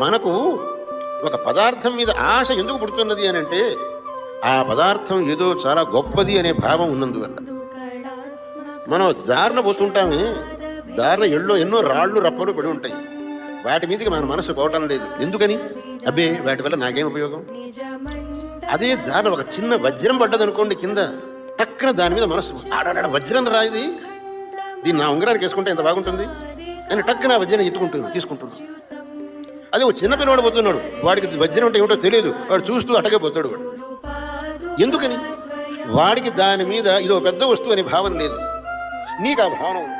మనకు ఒక పదార్థం మీద ఆశ ఎందుకు పుడుతున్నది అని అంటే ఆ పదార్థం ఏదో చాలా గొప్పది అనే భావం ఉన్నందువల్ల. మనం దారిన పోతుంటామే దారిన ఎళ్ళో ఎన్నో రాళ్ళు రప్పలు పడి ఉంటాయి. వాటి మీదకి మన మనసు పోవటం లేదు. ఎందుకని? అబ్బే వాటి వల్ల నాకేం ఉపయోగం? అదే దారిన ఒక చిన్న వజ్రం పడ్డదనుకోండి కింద టక్కన దాని మీద మనసు ఆడాడ వజ్రం రాయిది ఇది. దీన్ని నా ఉంగరానికి వేసుకుంటే ఎంత బాగుంటుంది? అని టక్కన ఆ వజ్రం ఎత్తుకుంటుంది తీసుకుంటుంది. అదే ఒక చిన్న పిల్లవాడు పోతున్నాడు. వాడికి వజ్రం అంటే ఏమిటో తెలియదు. వాడు చూస్తూ అటకే పోతాడు వాడు. ఎందుకని? వాడికి దాని మీద ఇది ఒక పెద్ద వస్తువు అనే భావన లేదు. నీకు ఆ భావన ఉంది.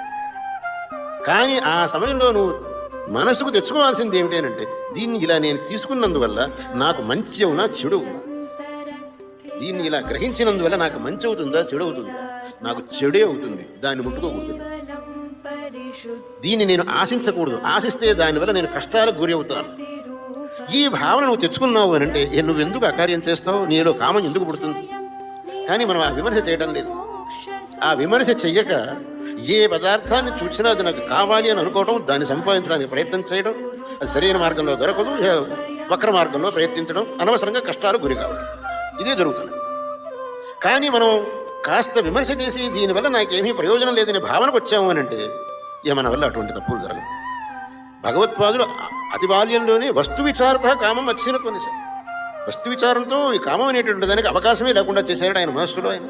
కానీ ఆ సమయంలో నువ్వు మనసుకు తెచ్చుకోవాల్సింది ఏమిటేనంటే దీన్ని ఇలా నేను తీసుకున్నందువల్ల నాకు మంచి అవునా చెడు అవునా దీన్ని ఇలా గ్రహించినందువల్ల నాకు మంచి అవుతుందా చెడు అవుతుందా నాకు చెడే అవుతుంది. దాన్ని ముట్టుకోకూడదు. దీన్ని నేను ఆశించకూడదు. ఆశిస్తే దానివల్ల నేను కష్టాలకు గురి అవుతాను. ఈ భావన నువ్వు తెచ్చుకున్నావు అని అంటే నువ్వెందుకు నువ్వు ఎందుకు అకార్యం చేస్తావు? నీలో కామం ఎందుకు పుడుతుంది? కానీ మనం ఆ విమర్శ చేయడం లేదు. ఆ విమర్శ చెయ్యక ఏ పదార్థాన్ని చూసినా అది నాకు కావాలి అని అనుకోవడం దాన్ని సంపాదించడానికి ప్రయత్నం చేయడం అది సరైన మార్గంలో దొరకదు వక్ర మార్గంలో ప్రయత్నించడం అనవసరంగా కష్టాలు గురి కావడం ఇదే జరుగుతుంది. కానీ మనం కాస్త విమర్శ చేసి దీనివల్ల నాకేమీ ప్రయోజనం లేదనే భావనకు వచ్చాము అని అంటే ఇక మన వల్ల అటువంటి తప్పులు జరగవు. భగవత్పాదులు అతి బాల్యంలోనే వస్తు విచారత కామం అక్షీణత్వం చేశారు వస్తు విచారంతో ఈ కామం అనేటువంటి దానికి అవకాశమే లేకుండా చేశాడు ఆయన మనస్సులో ఆయన.